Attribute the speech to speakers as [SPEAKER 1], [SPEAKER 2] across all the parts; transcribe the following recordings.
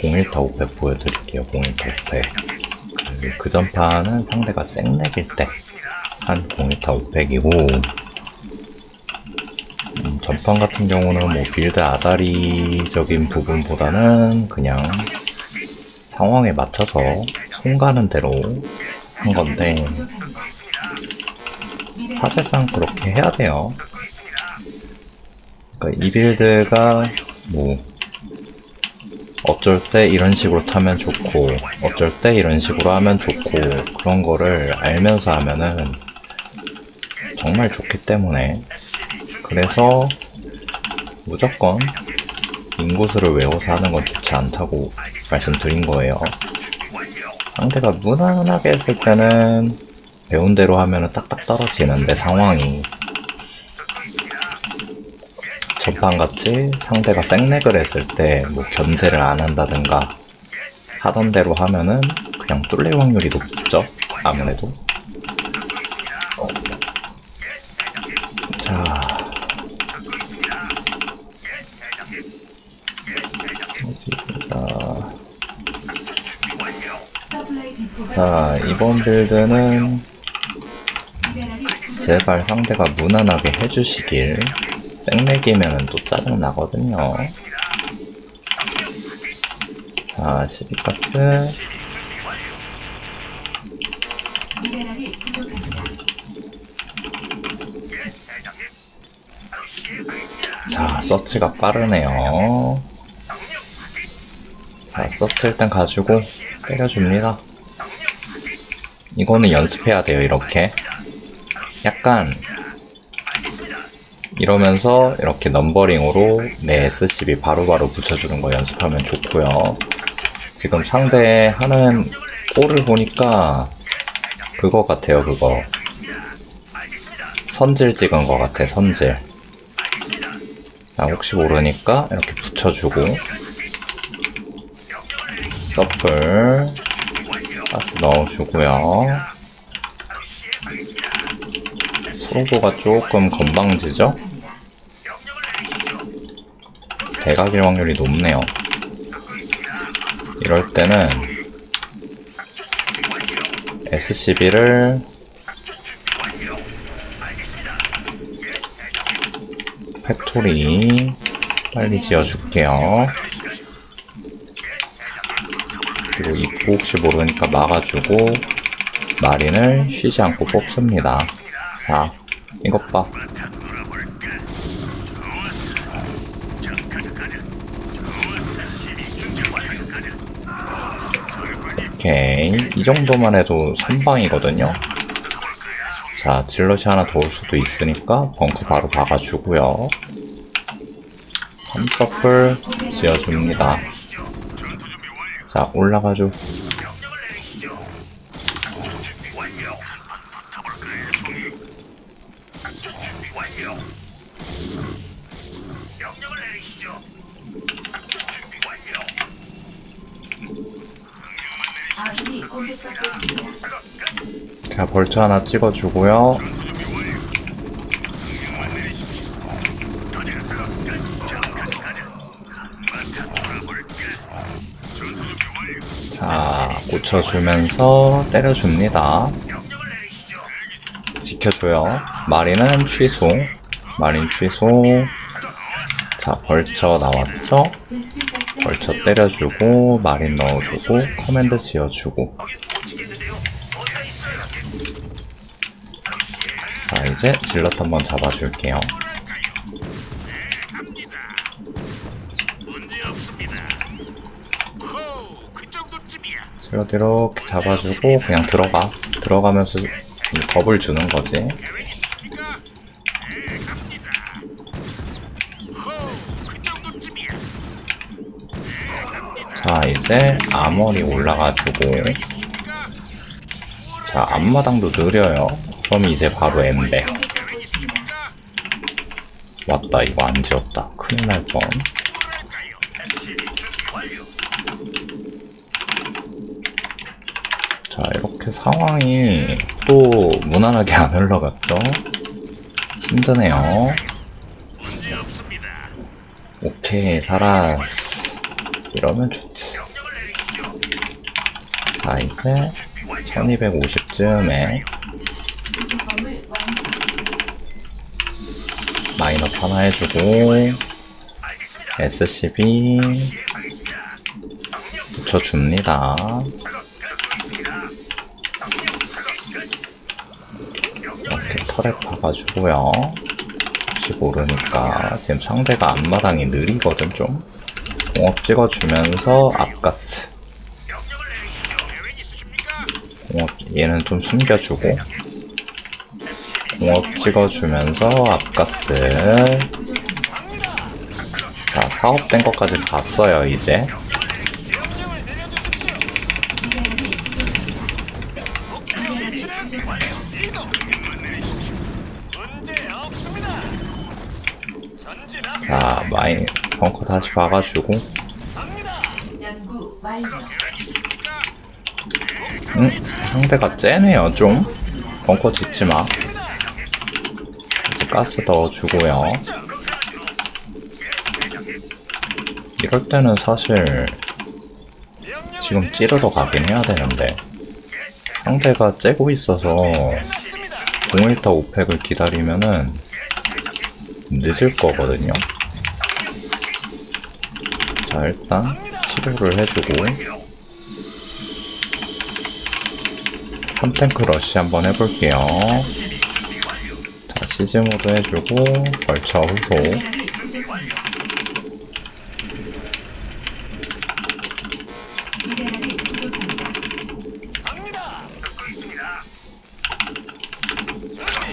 [SPEAKER 1] 01타 5팩 보여드릴게요. 01타 5팩. 그, 그 전판은 상대가 생렉일 때 한 01타 5팩이고 음, 전판 같은 경우는 뭐 빌드 아다리적인 부분보다는 그냥 상황에 맞춰서 손 가는 대로 한 건데 사실상 그렇게 해야 돼요. 그러니까 이 빌드가 뭐 어쩔 때 이런 식으로 타면 좋고 어쩔 때 이런 식으로 하면 좋고 그런 거를 알면서 하면은 정말 좋기 때문에 그래서 무조건 인구수를 외워서 하는 건 좋지 않다고 말씀드린 거예요. 상대가 무난하게 했을 때는 배운 대로 하면은 딱딱 떨어지는데 상황이 전판같이 상대가 생렉을 했을 때 뭐 견제를 안 한다든가 하던 대로 하면은 그냥 뚫릴 확률이 높죠 아무래도 어. 자 어디보다 자 이번 빌드는 제발 상대가 무난하게 해주시길 생맥이면은 또 짜증 나거든요. 자, 12가스.
[SPEAKER 2] 미네랄이 부족합니다.
[SPEAKER 1] 자, 서치가 빠르네요. 자, 서치 일단 가지고 때려줍니다. 이거는 연습해야 돼요, 이렇게. 약간, 이러면서 이렇게 넘버링으로 내 SCB 바로바로 붙여주는 거 연습하면 좋고요. 지금 상대 하는 골을 보니까 그거 같아요, 그거. 선질 찍은 거 같아, 선질. 자, 혹시 모르니까 이렇게 붙여주고 서플 가스 넣어주고요. 프로보가 조금 건방지죠? 대각일 확률이 높네요. 이럴 때는 SCB를 팩토리 빨리 지어줄게요. 그리고 입구 혹시 모르니까 막아주고 마린을 쉬지 않고 뽑습니다. 자, 이것 봐. 오케이. 이 정도만 해도 선방이거든요. 자, 질럿이 하나 더 올 수도 있으니까 벙크 바로 박아주고요. 3서플 지어줍니다. 자, 올라가죠.
[SPEAKER 2] 아군이 공격받고 있습니다.
[SPEAKER 1] 자, 벌처 하나 찍어주고요. 자, 고쳐주면서 때려줍니다. 지켜줘요. 마리는 취소. 마린 취소. 자, 벌처 나왔죠? 벌쳐 때려주고, 마린 넣어주고, 커맨드 지어주고. 자, 이제 질럿 한번 잡아줄게요. 질럿 이렇게 잡아주고, 그냥 들어가. 들어가면서 이 겁을 주는 거지. 자, 이제 아머리 올라가지고, 자, 앞마당도 느려요. 그럼 이제 바로
[SPEAKER 2] 있습니다.
[SPEAKER 1] 왔다, 이거 안 지웠다. 큰일 날 뻔. 자, 이렇게 상황이 또 무난하게 안 흘러갔죠? 힘드네요. 오케이, 살았어. 이러면 좋지. 자, 이제 1250쯤에
[SPEAKER 2] 구성범을 완성.
[SPEAKER 1] 마이너프 하나 해주고 SCB 붙여줍니다. 이렇게 털에 파가지고요. 혹시 모르니까 지금 상대가 앞마당이 느리거든 좀. 공업 찍어주면서 앞가스. 공업 얘는 좀 숨겨주고 공업 찍어주면서 앞가스. 자 사업된 것까지 봤어요 이제. 자 마이 벙커 다시. 응? 상대가 째네요 좀. 벙커 짓지마. 가스 넣어주고요. 이럴 때는 사실 지금 찌르러 가긴 해야 되는데 상대가 째고 있어서. 01타 5팩을 기다리면은 늦을 거거든요. 자 일단 치료를 해주고 3탱크 러쉬 한번 해볼게요 자 시즈 모드 해주고 벌처.
[SPEAKER 3] 갑니다.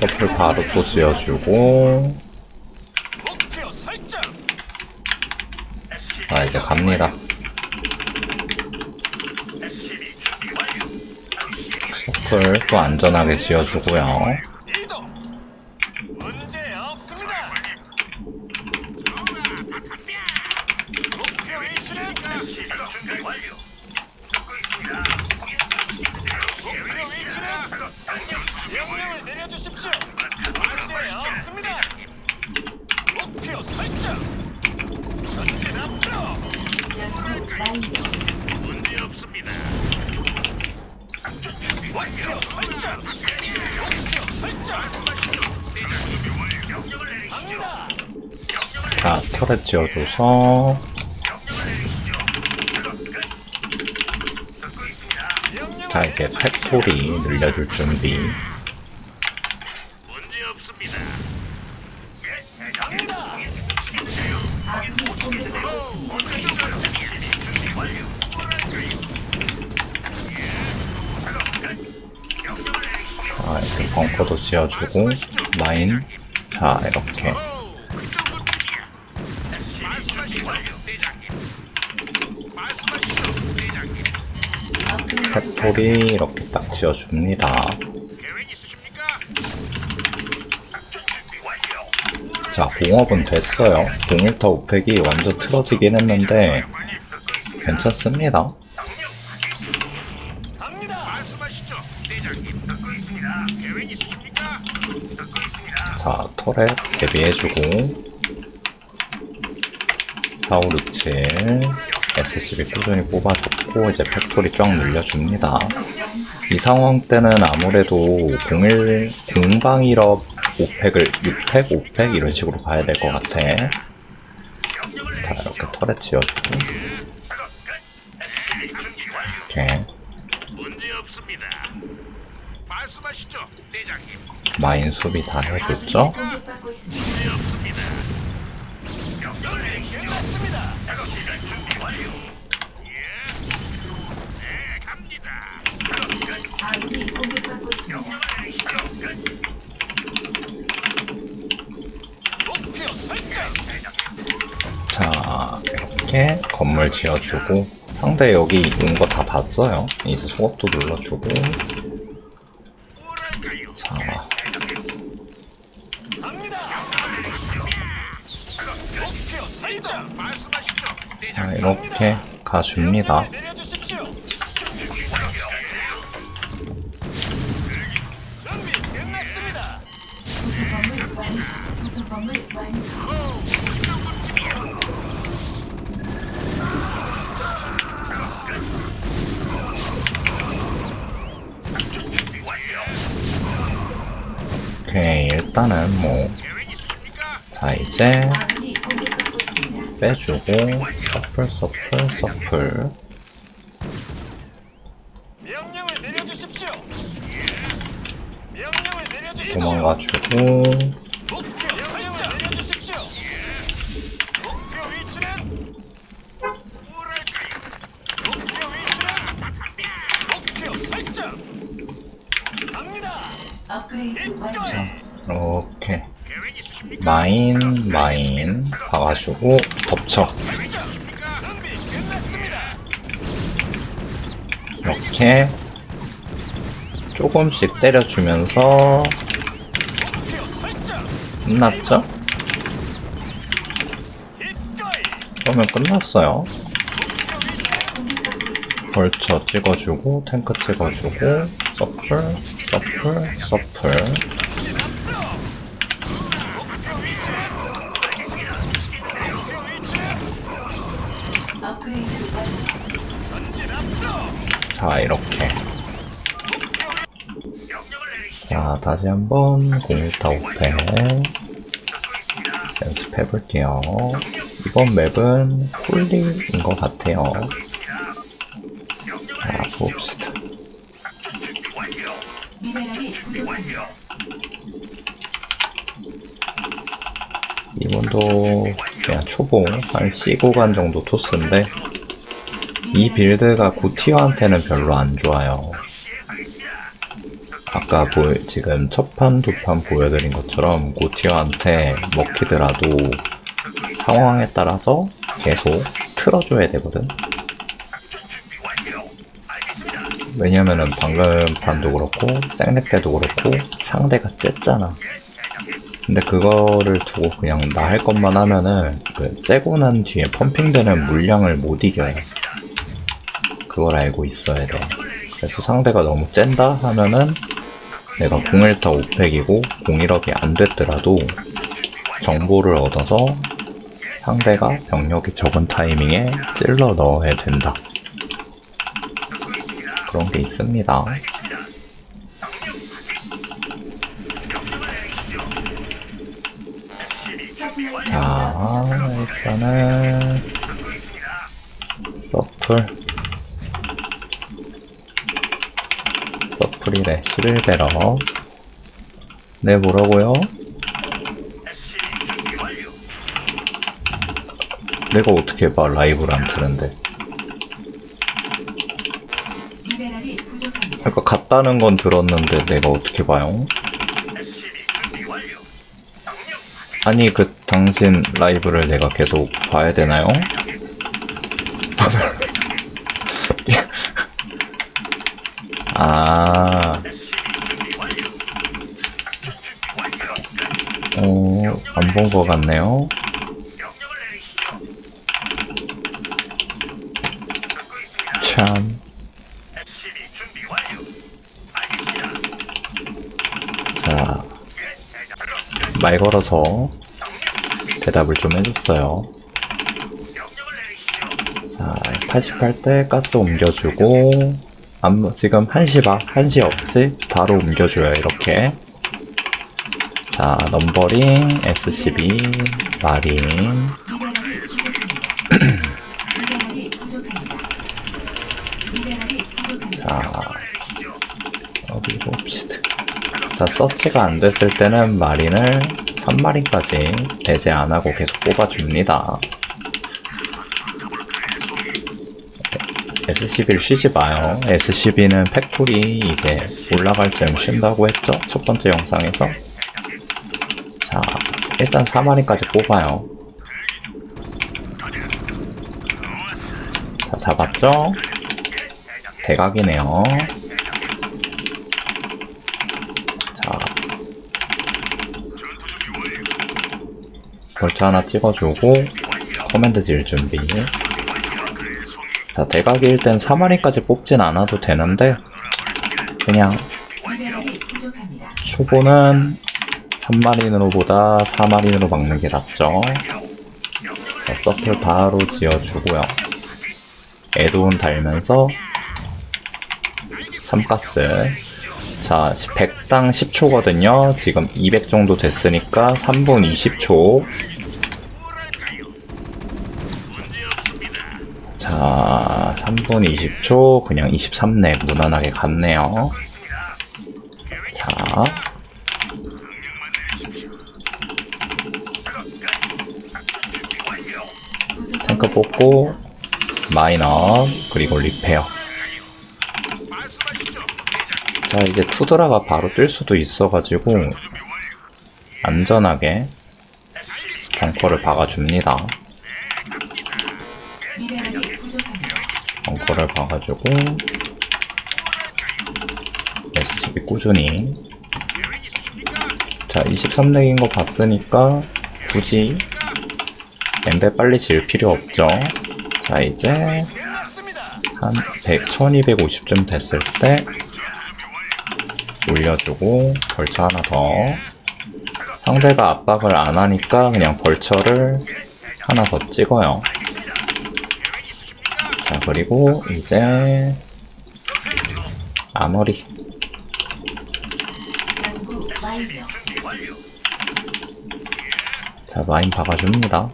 [SPEAKER 1] 서플 바로 또 지어주고. 자 이제 갑니다 서플 또 안전하게 지어주고요 지어줘서. 자 이제 팩토리 늘려줄 준비. 자 이렇게 벙커도 지어주고 마인. 자 이렇게 팩토리 이렇게 딱 지어줍니다? 자 공업은 됐어요 01타 5팩이 완전 틀어지긴 했는데 괜찮습니다. 자 터렛 대비해주고 4567 SCB 꾸준히 뽑아줬고 이제 팩토리 쫙 늘려줍니다. 이 상황 때는 아무래도 01 공방일업 5팩을 6팩, 5팩 이런 식으로 가야 될 것 같아. 자 이렇게 터렛 지어주고 이렇게. 마인 수비 다 해줬죠? 자 이렇게 건물 지어주고 상대 여기 온거다 봤어요. 이제 소업도 눌러주고? 자 자. 이렇게 가줍니다. 오케이 일단은 뭐 자 이제 빼주고 서플 서플 서플. 도망가주고.
[SPEAKER 2] 완료.
[SPEAKER 1] 이렇게? 마인 마인 봐가지고 덮쳐. 이렇게 조금씩 때려주면서. 끝났죠? 그러면 끝났어요. 벌처 찍어주고 탱크 찍어주고 서플 서플 서플. 자 이렇게. 자 다시 한번 01558 연습해볼게요 이번 맵은 홀리인 것 같아요 자 봅시다 초보 한 C 구간 정도 토스인데 이 빌드가 고티어한테는 별로 안 좋아요. 아까 보 지금 첫 판, 두 판 보여드린 것처럼 고티어한테 먹히더라도 상황에 따라서 계속 틀어줘야 되거든. 왜냐면은 방금 판도 그렇고 생렉 때도 그렇고 상대가 쬐잖아. 근데 그거를 두고 그냥 나 할 것만 하면은 그 째고 난 뒤에 펌핑되는 물량을 못 이겨요. 그걸 알고 있어야 돼. 그래서 상대가 너무 짠다 하면은 내가 01타 5팩이고 01업이 안 됐더라도 정보를 얻어서 상대가 병력이 적은 타이밍에 찔러 넣어야 된다. 그런 게 있습니다.
[SPEAKER 2] 서플라이
[SPEAKER 1] 자, 일단은 서플 서플이래 11배러 네 뭐라고요? 내가 어떻게 봐 라이브를 안 트는데
[SPEAKER 2] 부족합니다.
[SPEAKER 1] 그러니까 같다는 건 들었는데 내가 어떻게 봐요? 아니 그 당신 라이브를 내가 계속 봐야 되나요? 아. 어, 안 본 것 같네요. 참. 말 걸어서 대답을 좀 해줬어요. 자, 88대 가스 옮겨주고, 안, 지금 1시 봐. 1시 없지? 바로 옮겨줘요, 이렇게. 자, 넘버링, SCB, 마린,
[SPEAKER 2] 미네랄이 부족합니다. 미네랄이 부족합니다. 미네랄이 부족합니다.
[SPEAKER 1] 자, 어디 봅시다. 자, 서치가 안 됐을 때는 마린을 한 마리까지 배제 안 하고 계속 뽑아줍니다. SCB를 쉬지 마요. SCB는 팩토리 이제 올라갈 쯤 쉰다고 했죠? 첫 번째 영상에서. 자, 일단 4마리까지 뽑아요. 자, 잡았죠? 대각이네요. 벌처 하나 찍어주고, 코맨드 질 준비. 자, 대각일 땐 3마리까지 뽑진 않아도 되는데, 그냥. 초보는 3마린으로보다 4마린으로 막는 게 낫죠. 자, 서클 바로 지어주고요. 에드온 달면서 3가스. 자, 자, 100당 10초거든요. 지금 200 정도 됐으니까 3분 20초. 자, 3분 20초. 그냥 23넥 무난하게 갔네요. 자, 탱크 뽑고, 마이너, 그리고 리페어. 자, 이제 투드라가 바로 뜰 수도 있어가지고, 안전하게 벙커를 박아줍니다. 벙커를 봐가지고 SCB 꾸준히. 자 23렉인 거 봤으니까 굳이 엠베 빨리 지을 필요 없죠. 자 이제 한 100, 1250쯤 됐을 때 올려주고 벌처 하나 더 상대가 압박을 안 하니까 그냥 벌처를 하나 더 찍어요 자, 그리고 이제 아머리. 자, 마인 박아줍니다.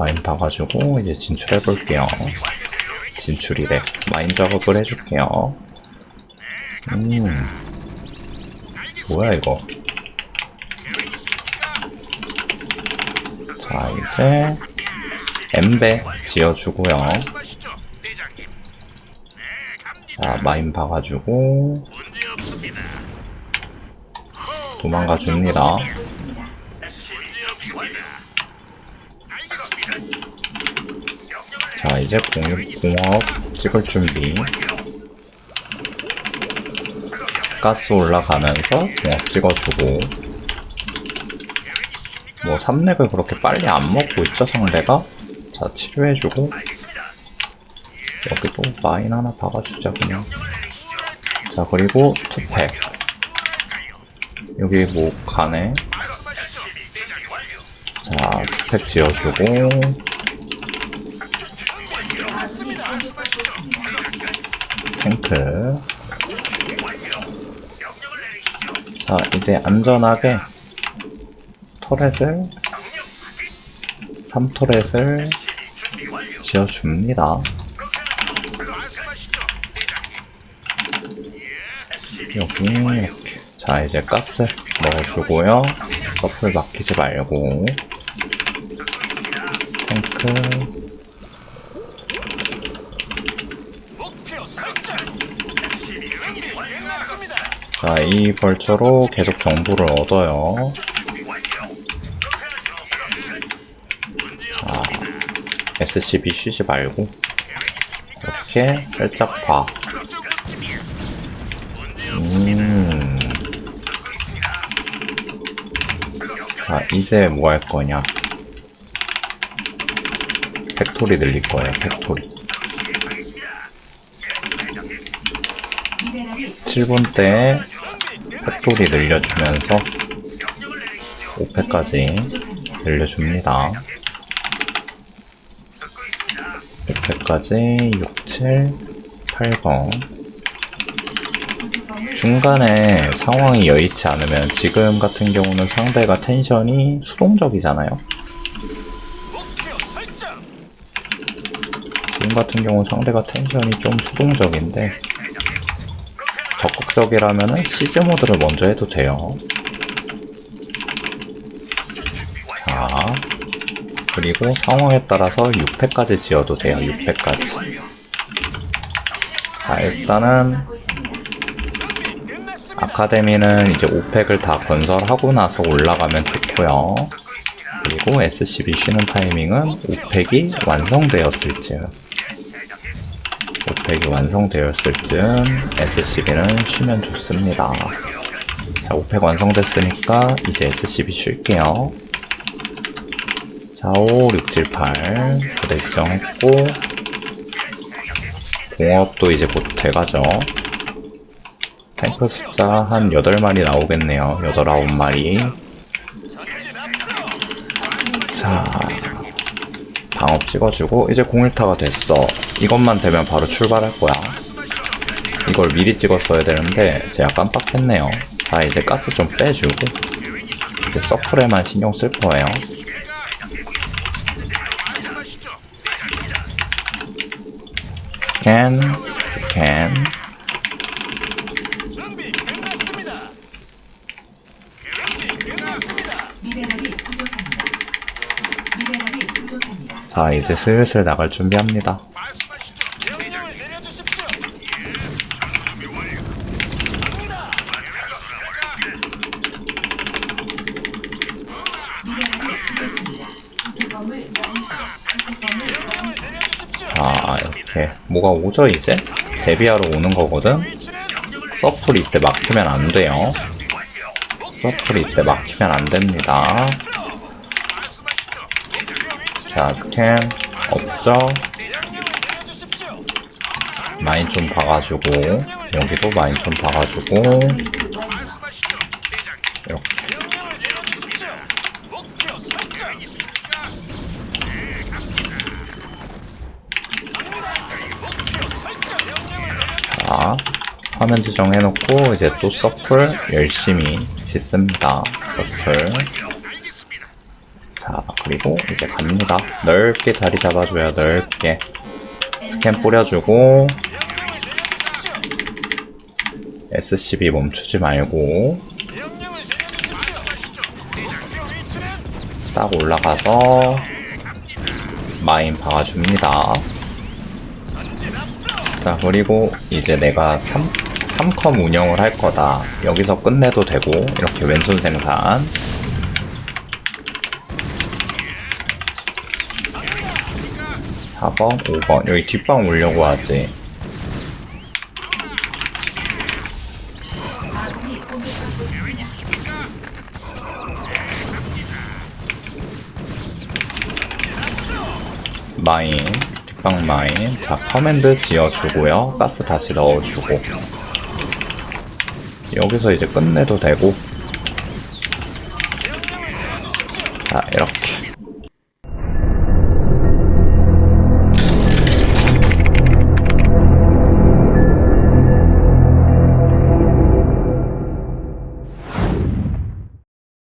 [SPEAKER 1] 마인 박아주고 이제 진출해 볼게요. 진출이래. 마인 작업을 해줄게요. 음. 뭐야 이거? 자, 이제 엠베 지어주고요. 자, 마인
[SPEAKER 3] 없습니다.
[SPEAKER 1] 도망가 줍니다. 자, 이제 공업, 찍을 준비. 가스 올라가면서 공업 찍어주고. 뭐, 3렉을 그렇게 빨리 안 먹고 있죠, 상대가? 자, 치료해주고. 여기도 마인 하나 박아주자, 그냥. 자, 그리고 투팩. 여기 뭐, 가네. 자, 투팩 지어주고. 탱크. 자, 이제 안전하게 터렛을 3터렛을 지어줍니다. 여기 이렇게. 자, 이제 가스 넣어주고요. 서플 막히지 말고. 탱크. 자, 이 벌처로 계속 정보를 얻어요. 자, SCB 쉬지 말고. 이렇게 살짝 봐. 음. 자, 이제 뭐 할 거냐. 팩토리 늘릴 거예요, 팩토리.
[SPEAKER 2] 미네랄이
[SPEAKER 1] 7분 때 팩토리 늘려주면서 5패까지
[SPEAKER 2] 부족합니다.
[SPEAKER 1] 늘려줍니다. 6패까지 6, 7, 8번.
[SPEAKER 2] 부속범을
[SPEAKER 1] 중간에 상황이 여의치 않으면 지금 같은 경우는 상대가 텐션이 수동적이잖아요. 지금 같은 경우 상대가 텐션이 좀 수동적인데 적극적이라면은 시즈 모드를 먼저 해도 돼요. 자, 그리고 상황에 따라서 6패까지 지어도 돼요. 6패까지. 자, 일단은. 아카데미는 이제 5팩을 다 건설하고 나서 올라가면 좋고요. 그리고 SCB 쉬는 타이밍은 5팩이 완성되었을 즈음 5팩이 완성되었을 즈음 SCB는 쉬면 좋습니다. 자, 5팩 완성됐으니까 이제 SCB 쉴게요. 자, 5, 6, 7, 8 부대 지정했고 공업도 이제 곧 돼가죠. 탱크 숫자 한 8마리 나오겠네요. 8, 9마리. 자, 방업 찍어주고 이제 01타가 됐어. 이것만 되면 바로 출발할 거야. 이걸 미리 찍었어야 되는데 제가 깜빡했네요. 자 이제 가스 좀 빼주고 이제 서플에만 신경 쓸 거예요. 스캔 스캔
[SPEAKER 3] 준비 끝났습니다. 준비 끝났습니다.
[SPEAKER 2] 미네랄이 부족합니다. 미네랄이 부족합니 다.
[SPEAKER 1] 자 이제 슬슬 나갈 준비합니다. 자 이렇게 뭐가 오죠 이제 데뷔하러 오는 거거든
[SPEAKER 3] 위치는
[SPEAKER 1] 서플 이때 막히면 안 돼요 서플 이때 막히면 안 됩니다 자 스캔 없죠. 마인 좀 봐가지고 여기도 마인 좀 봐가지고. 이렇게. 자 화면 지정해놓고 이제 또 서플 열심히 짓습니다 서플 그리고 이제 갑니다. 넓게 자리 잡아줘요 넓게. 스캔 뿌려주고 SCB 멈추지 말고 딱 올라가서 마인 박아줍니다. 자 그리고 이제 내가 3, 3컴 운영을 할 거다. 여기서 끝내도 되고 이렇게 왼손 생산 사번 5번 여기 뒷방 오려고 하지. 마인. 뒷방 마인. 자 커맨드 지어주고요. 가스 다시 넣어주고. 여기서 이제 끝내도 되고. 자 이렇게